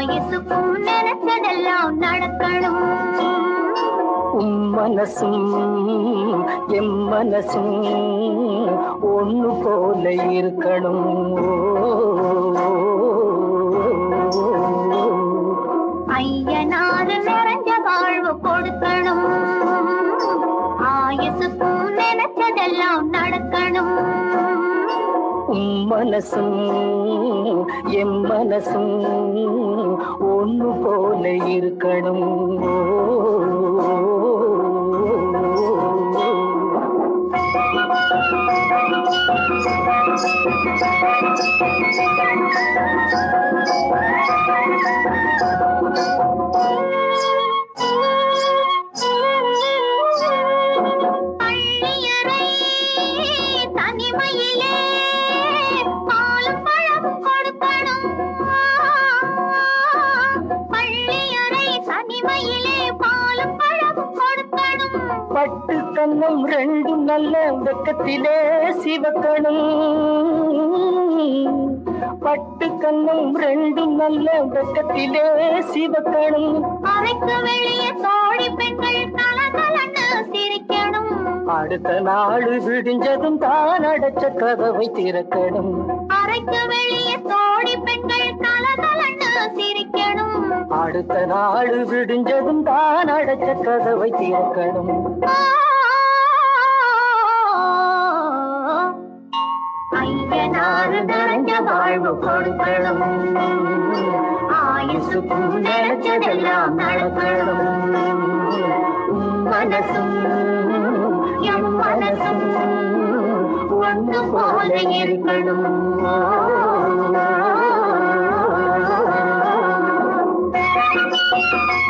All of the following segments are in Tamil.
ஆயுசுக்கும் நினைச்சதெல்லாம் நடக்கணும். உம் மனசும் எம் மனசும் ஒண்ணு போல இருக்கணும். ஐயனார் நிறைஞ்ச வாழ்வு கொடுக்கணும். ஆயுசுக்கும் நினைச்சதெல்லாம் நடக்கணும். உம் மனசும் எம் மனசும் ஒன்று போல இருக்கணும் Thank you. கண்ணம் ரெண்டும் நல்ல வெக்கத்திலே சிவக்கணும். பட்டு கண்ணம் ரெண்டும் நல்ல வெக்கத்திலே சிவக்கணும். அறைக்கு வெளியே தோழி பெண்கள் கலகலன்னு சிரிக்கணும். அடுத்த நாள் விடிஞ்சதும் தான் அடைச்ச கதவை திறக்கணும். அறைக்கு வெளியே தோழி பெண்கள் கலகலன்னு சிரிக்கணும். அடுத்த நாள் விடிஞ்சதும் தான் அடைச்ச கதவை திறக்கணும். ஐயனாறு நிறைஞ்ச வாழ்வு கொடுக்கணும். ஆயுசுக்கும் நினைச்சதெல்லாம் நடக்கணும். உம் மனசும் என் மனசும் ஒன்று போல இருக்கணும். தந்தை தலையில்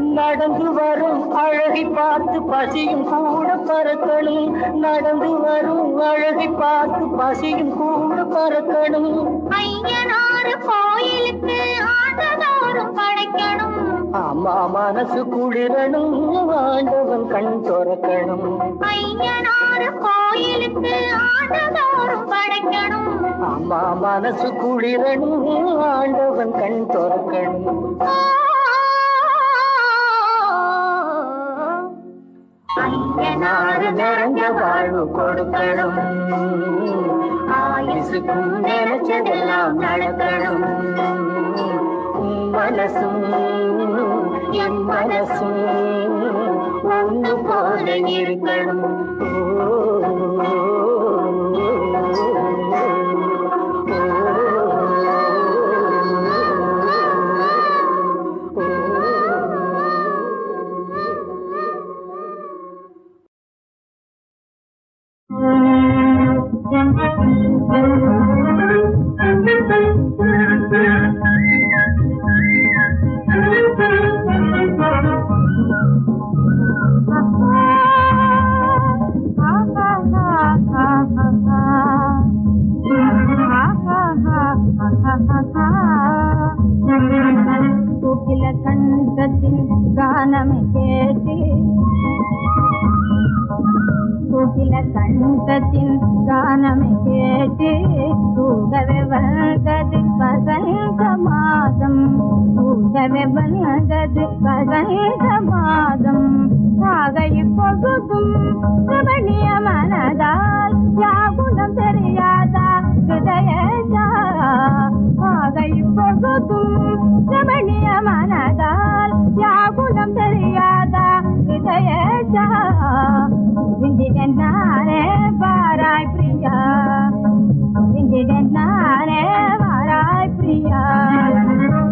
நடந்து வரும் அழகை பார்த்து பசியும் கூட பறக்கணும். நடந்து வரும் அழகை பார்த்து பசியும் கூட பறக்கணும். ஐயனாறு கோயிலுக்கு ஆண்டதோறும் படைக்கணும். ஆமா மனசு குளிரணும் ஆண்டவன் கண் துறக்கணும். ஐயனாறு கோயிலுக்கு ஆண்டதோறும் படைக்கணும். ஆமா மனசு குளிரணும் ஆண்டவன் கண் துறக்கணும். ஐயனாறு நிறைந்த வாழ்வு கொடுக்கணும். ஆயுசுக்கும் நினைச்சதெல்லாம் நடக்கணும். மனசும் என் மனசும் ஒன்று போல இருக்கணும். ஓ కోకిల కంఠతిన్ గానమే కేటి కోకిల కంఠతిన్ గానమే కేటి కూగవే వగది పసంత మాదం. కూగవే వగది పసంత మాదం. కాగై పొగుగుం రమణీయ మనదాల్ యాగుణం తెలియాదా. హృదయ பாகை பொகுதும் ரமணிய மனதால் யாகுலம் தெரியாத? விதயேஷா விந்திடென்னாரே வாராய் பிரியா. விந்திடென்னாரே வாராய் பிரியா.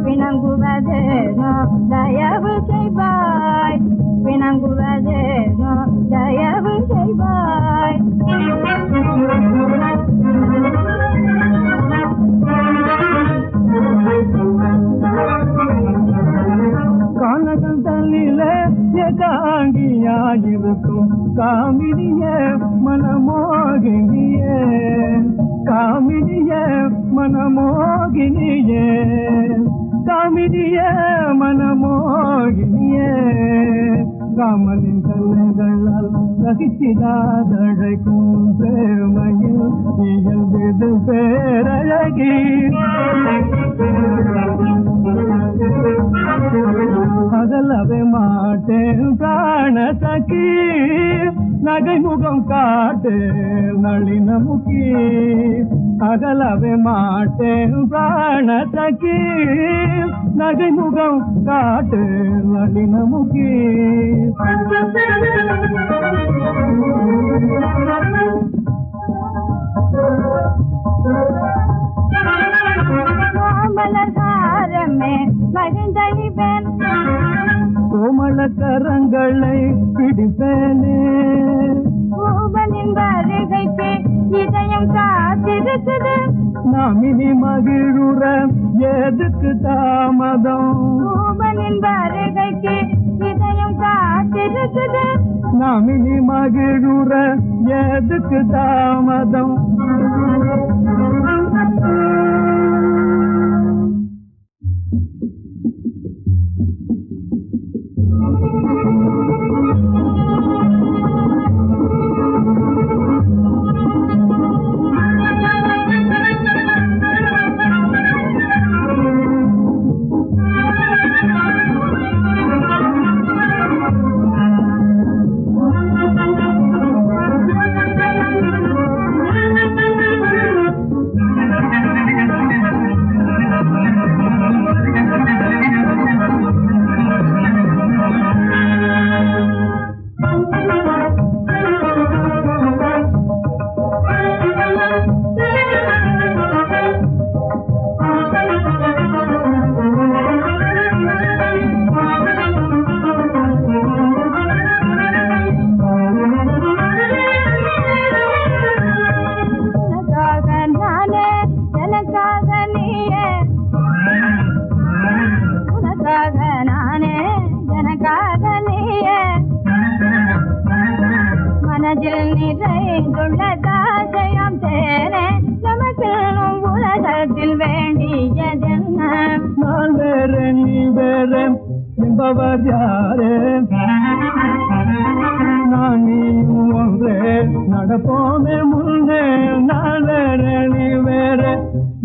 விணங்குவதேனோ தயவு செய்வாய். விணங்குவதேனோ தயவு செய்வாய். காமினிய மனமோகினிய. காமினிய மனமோகினிய. காமினிய மனமோகினிய. காமலின் கல்லைகளால் சகிச்சிடாதழைக்கும் பெருமையில் இயல்பிது பேரழகி. நகைமுகம் காட்டு நளினமுகி அகலவே மாட்டேன் பிராண சகி நகைமுகம் காட்டு நளினமுகி கோமலகாரமே மகிழ்ந்தழிவேன் கோமள கரங்களை பிடிப்பேனே. பூபனின் வருகைக்கு இதயம் காத்திருக்குது. நாமினி மகிழுற எதுக்கு தாமதம்? பூபனின் வருகைக்கு இதயம் காத்திருக்குது. நாமினி மகிழுற எதுக்கு தாமதம்? உனக்காக நிறைந்துள்ள தாசையாம் தேனே நமக்கு உலகத்தில் வேண்டியதென்ன? நான் வேற நீ வேற என்பவர் யாரே? நான் நீ ஒன்றே நடப்போமே முன்னே நான் வேற நீ வேற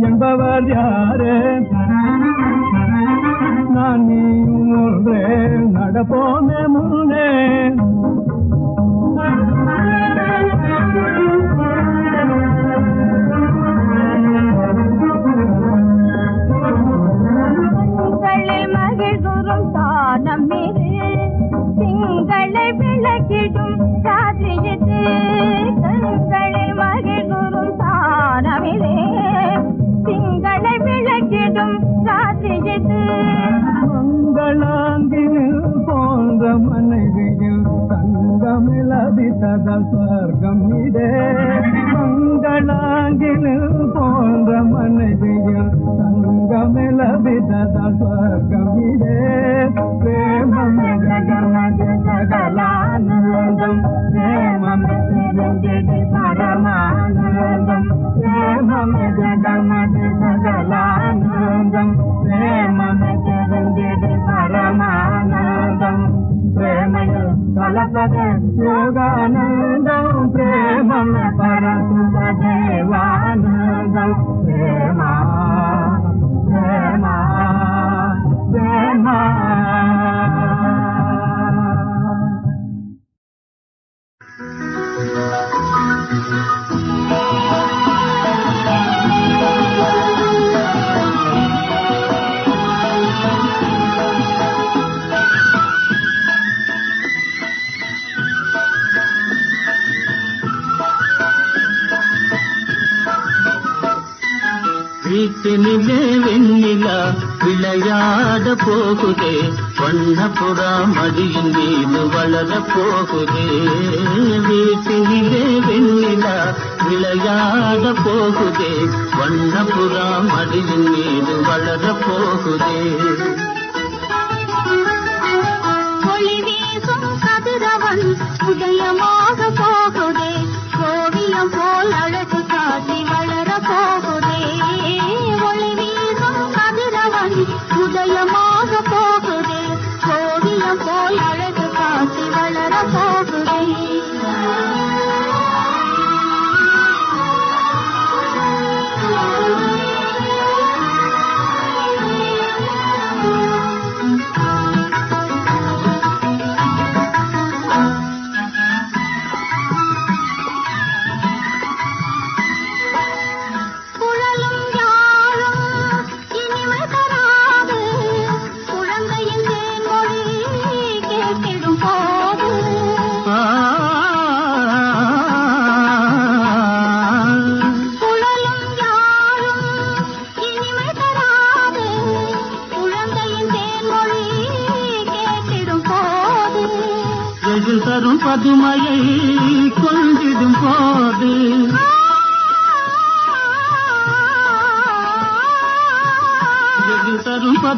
என்பவர் யாரே? நான் நீ ஒன்றே நடப்போமே மகிழும் ராத்திரியது கண்களில் மகிழ்வுறும் தானம் திங்களை விளக்கிடும் ராத்திரியது மங்களாங்கில் போன்ற மனைவியில் தங்கமில் அபித்தத இதே. மங்களாங்கில் போன்ற மனைவியில் தங்கமில் அபித்தத இதே. జగతి పరమానందం ప్రేమమ జగమతి సగలానందం ప్రేమమ జగతి పరమానందం ప్రేమయ కలపద యోగానందం விளையாட போகுதே வண்ண புறா மடியின் மீது வளர போகுதே. வீட்டிலே வெண்ணிலா விளையாட போகுதே வண்ண புறா மடியின் மீது வளர போகுதே. உதயமா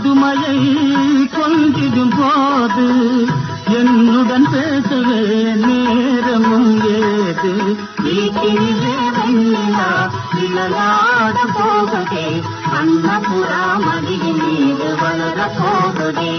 தாயை கொஞ்சிடும் போது என்னுடன் பேசவே நேரமும் ஏது? வீட்டிலே வெண்ணிலா விளையாட போகுதே அன்னபுரா மடியின் மீது வளர போகுதே.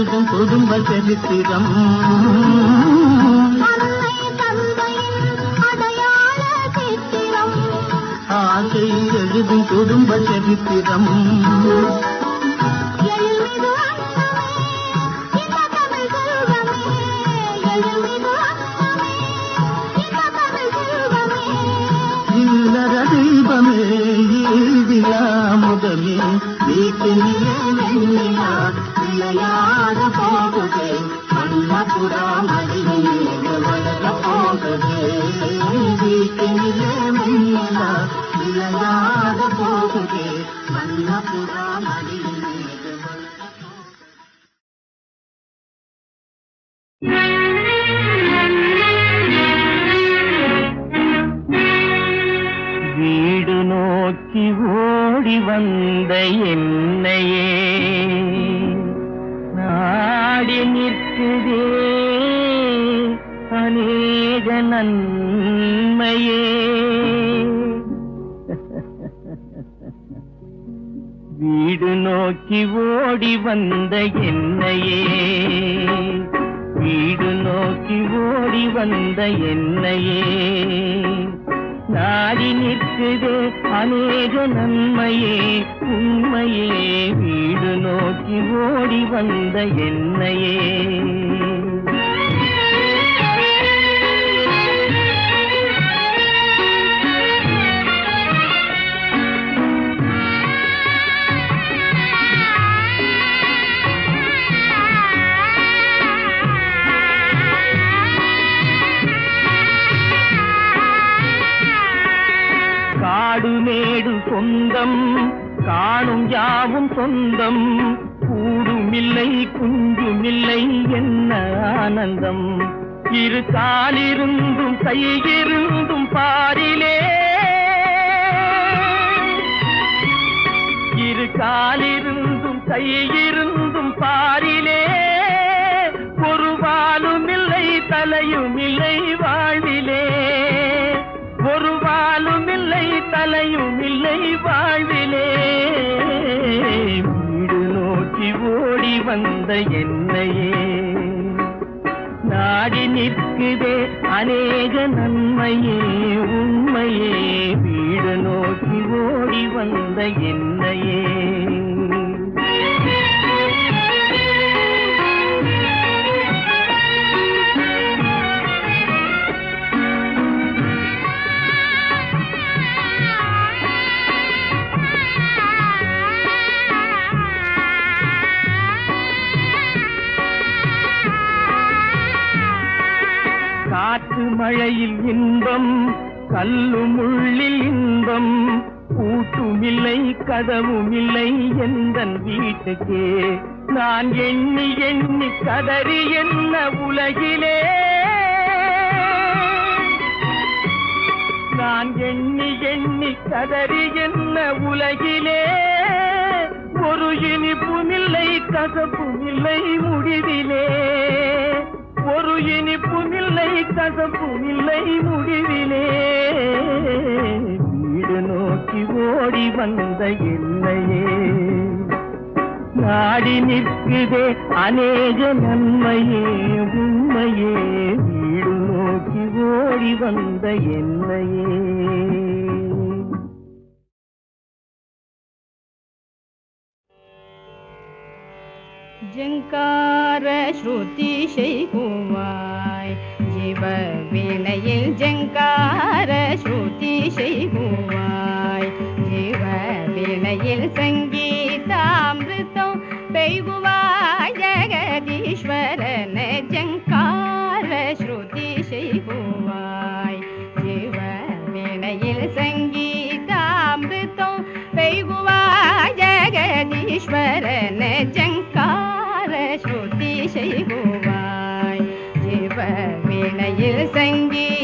எழுதும் குடும்ப சரித்திரம் ஆசை எழுதும் குடும்ப சரித்திரம் இல்லற தெய்வமே ஈடிலா முதமே வீட்டில் வெண்ணிலா விளையாட போகுதே அன்னபுரா மடியில் வீடு நோக்கி ஓடி வந்த என்னையே நாடி நிற்குதே அநேக நன்மையே. நோக்கி ஓடி வந்த என்னையே. வீடு நோக்கி ஓடி வந்த என்னையே. நாடி நிற்குது அநேக நன்மையே. உண்மையே வீடு நோக்கி ஓடி வந்த என்னையே. காடுமேடு சொந்தம். காணும் யாவும் சொந்தம். கூடுமில்லை குஞ்சுமில்லை என்ன ஆனந்தம். இரு காலிருந்தும் கையிருந்தும் பாரிலே. இரு காலிருந்தும் கையிருந்தும் பாரிலே. வந்த என்னையே. நாடி நிற்குதே அநேக நன்மையே. உண்மையே வீடு நோக்கி ஓடி வந்த என்னையே. மழையில் இன்பம் கல்லு முள்ளில் இன்பம் கூட்டுமில்லை கதவுமில்லை எந்த வீட்டுக்கே. நான் எண்ணி எண்ணி கதறி என்ன உலகிலே? நான் எண்ணி எண்ணி கதறி என்ன உலகிலே? ஒரு இனிப்புமில்லை கசப்புமில்லை முடிவிலே. ஒரு இனிப்பு கசப்பும் இல்லை முடிவிலே. வீடு நோக்கி ஓடி வந்த என்னையே நாடி நிற்குதே அநேக நன்மையே உண்மையே. வீடு நோக்கி ஓடி வந்த என்னையே ஜீவ வீணையில் ஜங்கார ஸ்ருதி செய்குவாய். ஜீவ வீணையில் சங்கீதாமிருத்தம் பெய்குவாய். ஜெகதீஸ்வரன ஜங்கார ஸ்ருதி செய்குவாய். ஜீவ வீணையில் சங்கீதாமிருத்தம் பெய்குவாய். ஜெகதீஸ்வரன ஜங்கார ஸ்ருதி செய்குவாய் ಸಂಗೀತ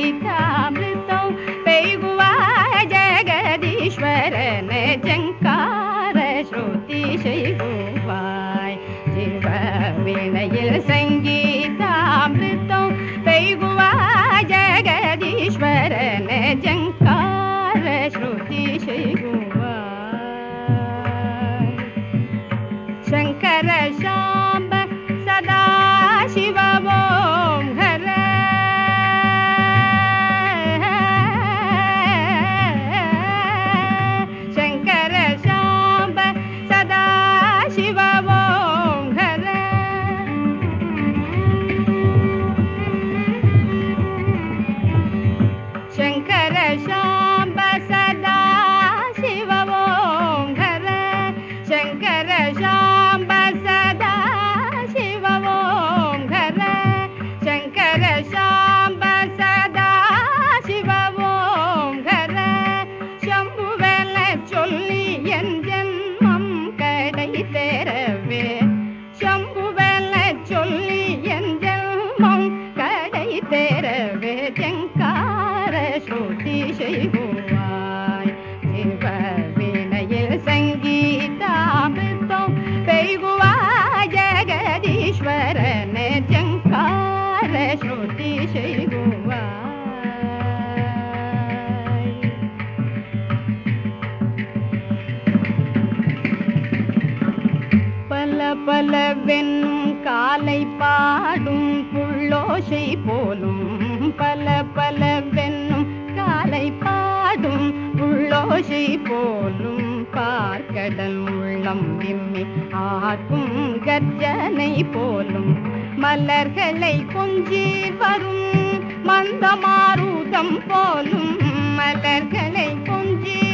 ಹೇಳಿತೆ வென்னும் காலை பாடும் புள்ளோசை போலும். பல பல வென்னும் காலை பாடும் புள்ளோசை போலும். பார்க்கடல் உள்ளம் விம்மி ஆக்கும் கர்ஜனை போலும். மலர்களை கொஞ்சி வரும் மந்தமாரூதம் போலும். மலர்களை கொஞ்சி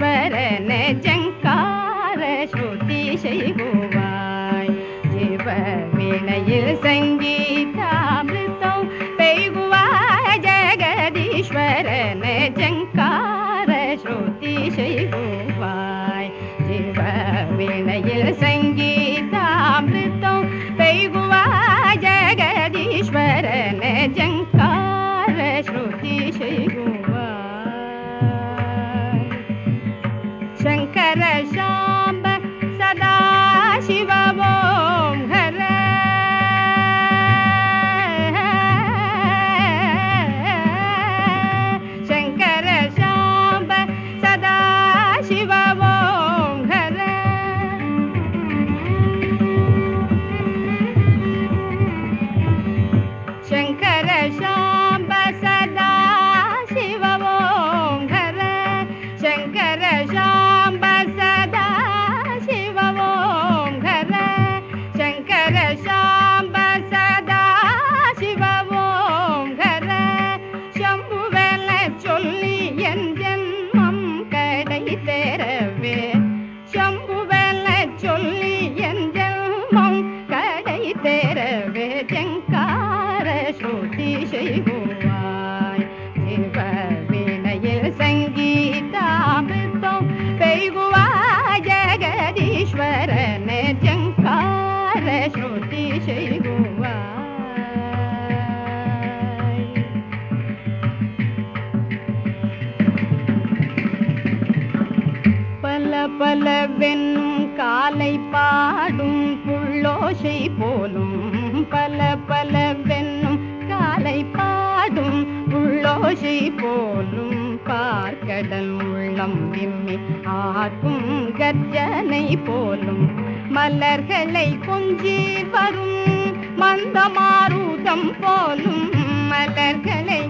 ವರನ ಜಂಕಾರ ಶ್ರುತಿ செய்குவாய். ஜீவ வினையில் சங்கீதாமிருத்தம் பெய்குவாய். ஜெகதீஸ்வரன ஜங்கார ஸ்ருதி செய்குவாய். ஜீவ வினையில் சங்கீத பலவென்னும் காலை பாடும் புள்ளோசை போலும் பல பலவென்னும் காலை பாடும் புள்ளோசை போலும் பார்க்கடல் உள்ளம் விம்மி ஆர்க்கும் கர்ஜனை போலும். மலர்களை கொஞ்சி வரும் மந்தமாரூதம் போலும் மலர்களை